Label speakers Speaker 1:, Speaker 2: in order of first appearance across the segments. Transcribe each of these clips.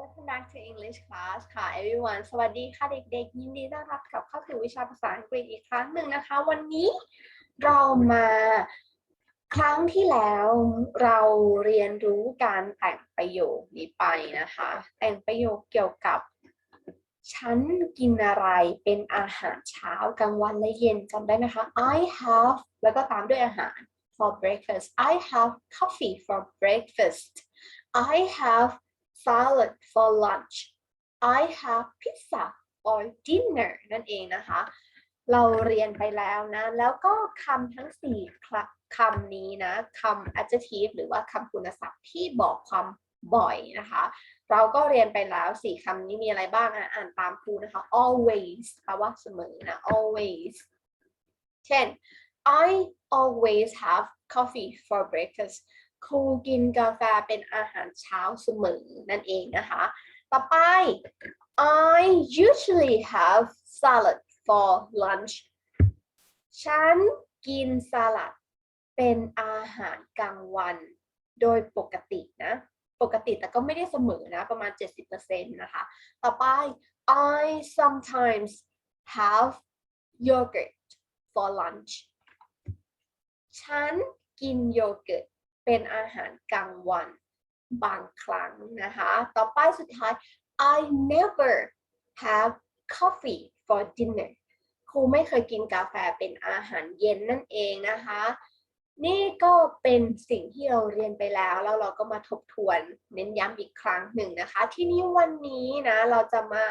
Speaker 1: Welcome back to English class ค่ะ everyone สวัสดีค่ะเด็กๆ ยินดีต้อนรับกลับเข้าสู่วิชาภาษาอังกฤษอีกครั้งหนึ่งนะคะ วันนี้เรามาครั้งที่แล้วเราเรียนรู้การแต่งประโยคนี้ไปนะคะ แต่งประโยคเกี่ยวกับ ฉันกินอะไรเป็นอาหารเช้ากลางวันและเย็นจำได้ไหมคะ I have แล้วก็ตามด้วยอาหาร for breakfast I have coffee for breakfast I have salad for lunch I have pizza for dinner นั่นเองนะคะ เราเรียนไปแล้วนะ แล้วก็คำทั้งสี่คละคำนี้นะคำ adjective หรือว่าคำคุณศัพท์ที่บอกความบ่อยนะคะ เราก็เรียนไปแล้วสี่คำนี้มีอะไรบ้างอะอ่านตามครูนะคะ always แปลว่าเสมอนะ always เช่น I always have coffee for breakfast ครูกินกาแฟเป็นอาหารเช้าเสมอนั่นเองนะคะ ต่อไป I usually have salad for lunch ฉันกินสลัดเป็นอาหารกลางวัน โดยปกตินะ ปกติแต่ก็ไม่ได้เสมอนะ ประมาณ 70%นะคะ ต่อไป I sometimes have yogurt for lunch ฉันกินโยเกิร์ต เป็นอาหารกลางวันบางครั้งนะคะ ต่อไปสุดท้าย I never have coffee for dinner ครูไม่เคยกินกาแฟเป็นอาหารเย็นนั่นเองนะคะ นี่ก็เป็นสิ่งที่เราเรียนไปแล้ว แล้วเราก็มาทบทวนเน้นย้ำอีกครั้งหนึ่งนะคะ ที่นี้วันนี้นะเราจะมา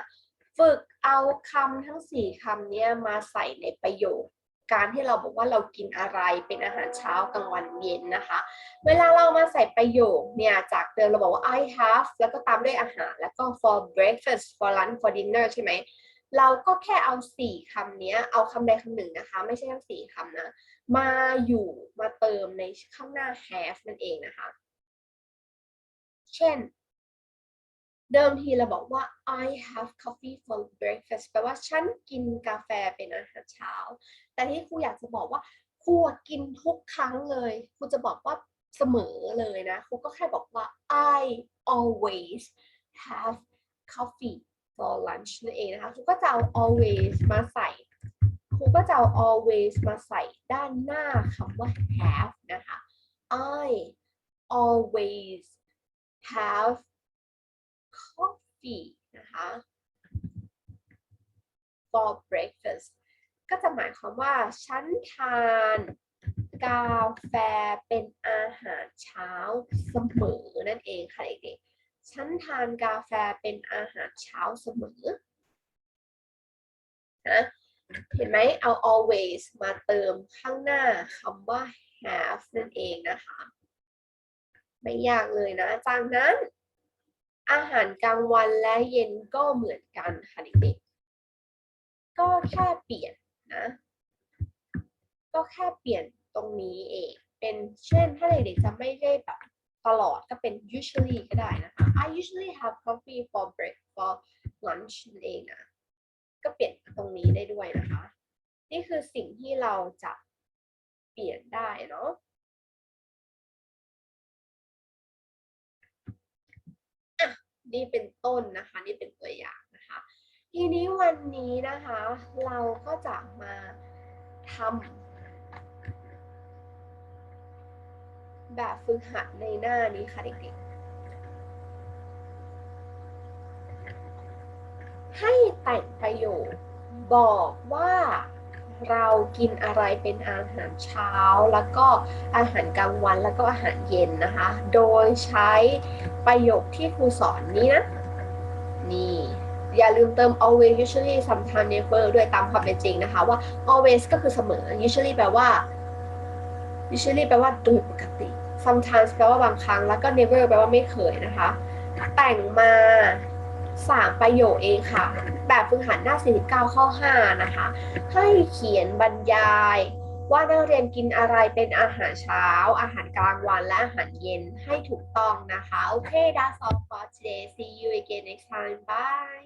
Speaker 1: ฝึกเอาคำทั้งสี่คำนี้มาใส่ในประโยค การที่เราบอกว่าเรากินอะไรเป็นอาหารเช้ากลางวันเย็นนะคะ เวลาเรามาใส่ประโยคเนี่ยจากเดิมเราบอกว่า I have แล้วก็ตามด้วยอาหาร แล้วก็ for breakfast for lunch for dinner ใช่ไหมเราก็แค่เอาสี่คำเนี้ยเอาคำใดคำหนึ่งนะคะ ไม่ใช่ทั้งสี่คำนะ มาอยู่มาเติมในข้างหน้า have นั่นเองนะคะ เช่น เดิมทีเราบอกว่า I have coffee for breakfast แปลว่าฉันกินกาแฟเป็นอาหารเช้า แต่ที่ครูอยากจะบอกว่าครูกินทุกครั้งเลยครูจะบอกว่าเสมอเลยนะครูก็แค่บอกว่า I always have coffee for lunch นั่นเองนะคะครูก็จะเอา always มาใส่ครูก็จะเอา always มาใส่ด้านหน้าคำว่า have นะคะ I always have coffee นะคะ for breakfast ก็จะหมายความว่าฉันทานกาแฟเป็นอาหารเช้าเสมอนั่นเองค่ะเด็กๆฉันทานกาแฟเป็นอาหารเช้าเสมอนะเห็นไหมเอา always มาเติมข้างหน้าคำว่า have นั่นเองนะคะ ไม่ยากเลยนะจากนั้น อาหารกลางวันและเย็นก็เหมือนกันค่ะเด็กๆ ก็แค่เปลี่ยนนะ ก็แค่เปลี่ยนตรงนี้เอง เป็นเช่นถ้าเด็กๆจะไม่ได้แบบตลอดก็เป็น usually ก็ได้นะคะ I usually have coffee for break for lunch นั่นเองนะ ก็เปลี่ยนตรงนี้ได้ด้วยนะคะ นี่คือสิ่งที่เราจะเปลี่ยนได้เนาะ นี่เป็นต้นนะคะ นี่เป็นตัวอย่างนะคะ ทีนี้วันนี้นะคะ เราก็จะมาทำแบบฝึกหัดในหน้านี้ค่ะเด็กๆ ให้แต่งประโยคบอกว่า เรากินอะไรเป็นอาหารเช้า แล้วก็อาหารกลางวันแล้วก็อาหารเย็นนะคะ โดยใช้ประโยคที่ครูสอนนี้นะ นี่ อย่าลืมเติม always usually sometimes never ด้วยตามความเป็นจริงนะคะว่า always ก็คือเสมอ usually แปลว่า usually แปลว่าโดยปกติ sometimes แปลว่าบางครั้งแล้วก็ never แปลว่าไม่เคยนะคะ แต่งมา 3 ประโยคเองค่ะ แบบฝึกหัดหน้า 49 ข้อ 5 นะคะ ให้เขียนบรรยาย ว่านักเรียนกินอะไรเป็นอาหารเช้า อาหารกลางวันและอาหารเย็นให้ถูกต้องนะคะ โอเค that's all for today see you again next time bye